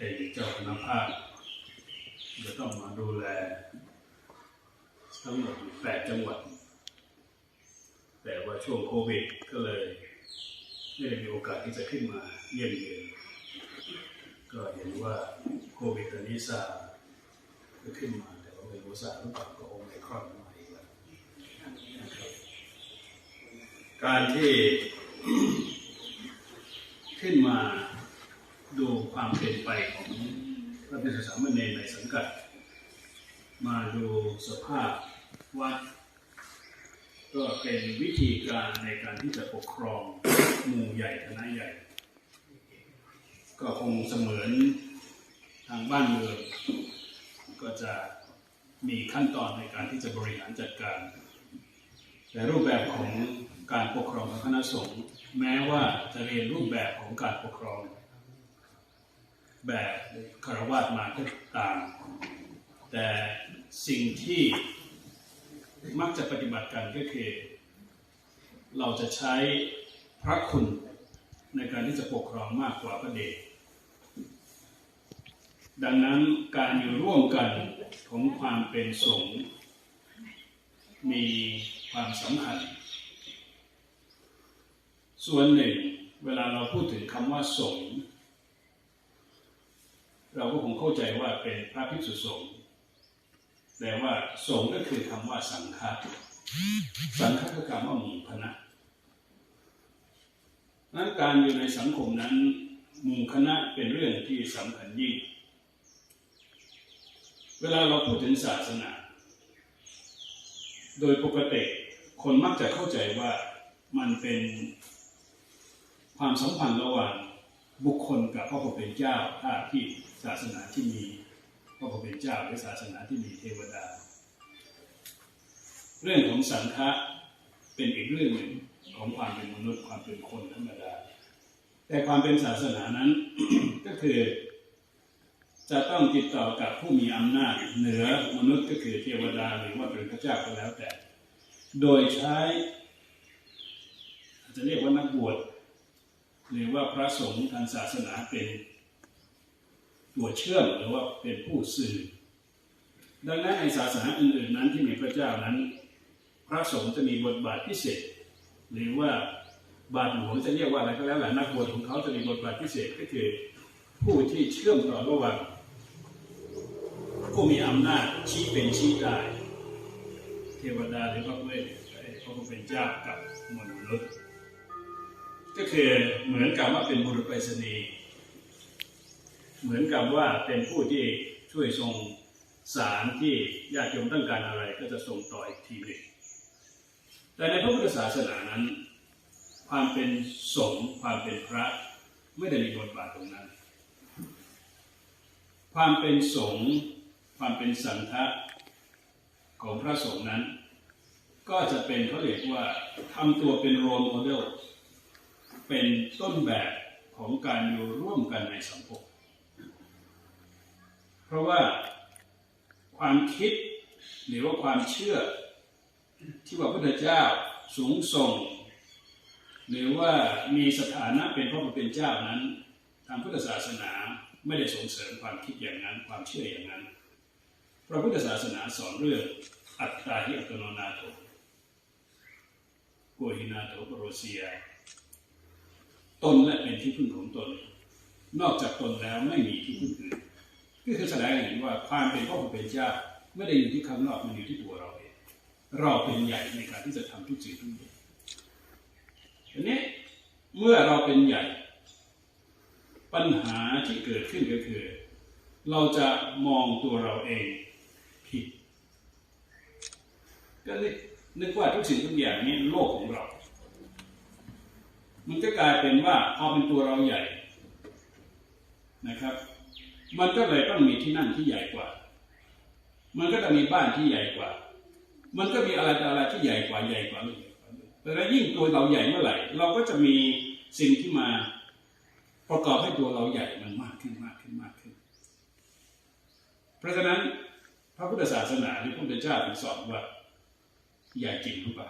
เป็นเจ้าคณะภาคจะต้องมาดูแล ทั้งหมดแปดจังหวัด แต่ว่าช่วงโควิดก็เลยไม่ได้มีโอกาสที่จะขึ้นมาเยี่ยมเยียนก็เห็นว่าโควิดตอนนี้ซาก็ขึ้นมาแต่ว่าไม่รู้ซาหรือเปล่าก็โอไมครอนมาอีกแล้วการที่ขึ้นมา ดูความเป็นไปของพระภิกษุสามเณรในสังกัด มาดูสภาพวัดก็เป็นวิธีการในการที่จะปกครองหมู่ใหญ่คณะใหญ่ ก็คงเสมือนทางบ้านเมืองก็จะมีขั้นตอนในการที่จะบริหารจัดการ แต่รูปแบบของการปกครองของคณะสงฆ์แม้ว่าจะเรียนรูปแบบของการปกครอง แบบคารวะมาก็ตาม แต่สิ่งที่มักจะปฏิบัติกันก็คือ เราจะใช้พระคุณในการที่จะปกครองมากกว่าพระเดชดังนั้นการอยู่ร่วมกันของความเป็นสงฆ์มีความสำคัญ ส่วนหนึ่ง เวลาเราพูดถึงคำว่าสงฆ์ เราก็คงเข้าใจว่าเป็นพระภิกษุสงฆ์แต่ว่าสงฆ์ก็คือคำว่าสังฆะสังฆะคือคำว่าหมู่คณะนั้นการอยู่ในสังคมนั้นหมู่คณะเป็นเรื่องที่สำคัญยิ่ง เวลาเราพูดถึงศาสนา โดยปกติคนมักจะเข้าใจว่ามันเป็นความสัมพันธ์ระหว่าง บุคคลกับพระผู้เป็นเจ้าถ้าที่ศาสนาที่มีพระผู้เป็นเจ้าหรือศาสนาที่มีเทวดา เรื่องของสังฆะเป็นอีกเรื่องหนึ่งของความเป็นมนุษย์ความเป็นคนธรรมดา แต่ความเป็นศาสนานั้นก็คือ จะต้องติดต่อกับผู้มีอำนาจเหนือมนุษย์ก็คือเทวดาหรือว่าเป็นพระเจ้าก็แล้วแต่ โดยใช้จะเรียกว่านักบวช หรือว่าพระสงฆ์ทางศาสนาเป็นตัวเชื่อมหรือว่าเป็นผู้สื่อ ดังนั้นในศาสนาอื่นๆนั้นที่มีพระเจ้านั้น พระสงฆ์จะมีบทบาทพิเศษ หรือว่าบาทหลวงจะเรียกว่าอะไรก็แล้วแหละนักบวชของเขาจะมีบทบาทพิเศษก็คือผู้ที่เชื่อมต่อระหว่างผู้มีอำนาจชี้เป็นชี้ตายเทวดาหรือพระเวทพระผู้เป็นเจ้ากับมนุษย์ ก็คือเหมือนกับว่าเป็นบุรุษไปรษณีย์เหมือนกับว่าเป็นผู้ที่ช่วยส่งสารที่ญาติโยมต้องการอะไรก็จะส่งต่ออีกทีหนึ่งแต่ในพระพุทธศาสนานั้น ความเป็นสงฆ์ความเป็นพระไม่ได้มีบทบาทตรงนั้น ความเป็นสงฆ์ความเป็นสังฆะของพระสงฆ์นั้น ก็จะเป็นเขาเรียกว่าทำตัวเป็นโรลโมเดล เป็นต้นแบบของการอยู่ร่วมกันในสังคม เพราะว่าความคิดหรือว่าความเชื่อที่ว่าพระพุทธเจ้าสูงส่ง หรือว่ามีสถานะเป็นพระผู้เป็นเจ้านั้น ทางพุทธศาสนาไม่ได้ส่งเสริมความคิดอย่างนั้นความเชื่ออย่างนั้น พระพุทธศาสนาสอนเรื่องอัตตาหิอัตโนนาโถโกหินาโถปโรเซีย ตนและเป็นที่พึ่งของตน นอกจากตนแล้วไม่มีที่พึ่งอื่นก็คือแสดงให้เห็นว่าความเป็นพระผู้เป็นเจ้าไม่ได้อยู่ที่ข้างนอกมันอยู่ที่ตัวเราเองเราเป็นใหญ่ในการที่จะทำทุกสิ่งทุกอย่างทีนี้เมื่อเราเป็นใหญ่ ปัญหาที่เกิดขึ้นก็คือ เราจะมองตัวเราเองผิดก็นึกว่าทุกสิ่งทุกอย่างนี้โลกของเรา มันก็กลายเป็นว่าพอเป็นตัวเราใหญ่นะครับ มันก็เลยต้องมีที่นั่งที่ใหญ่กว่า มันก็จะมีบ้านที่ใหญ่กว่า มันก็มีอะไรต่อะไรที่ใหญ่กว่าใหญ่กว่าใหญ่แต่ถ้ายิ่งตัวเราใหญ่เมื่อไหร่ เราก็จะมีสิ่งที่มาประกอบให้ตัวเราใหญ่มันมากขึ้นมากขึ้นมากขึ้น เพราะฉะนั้นพระพุทธศาสนาหรือพระพุทธเจ้าถึงสอนว่า ใหญ่จริงหรือเปล่า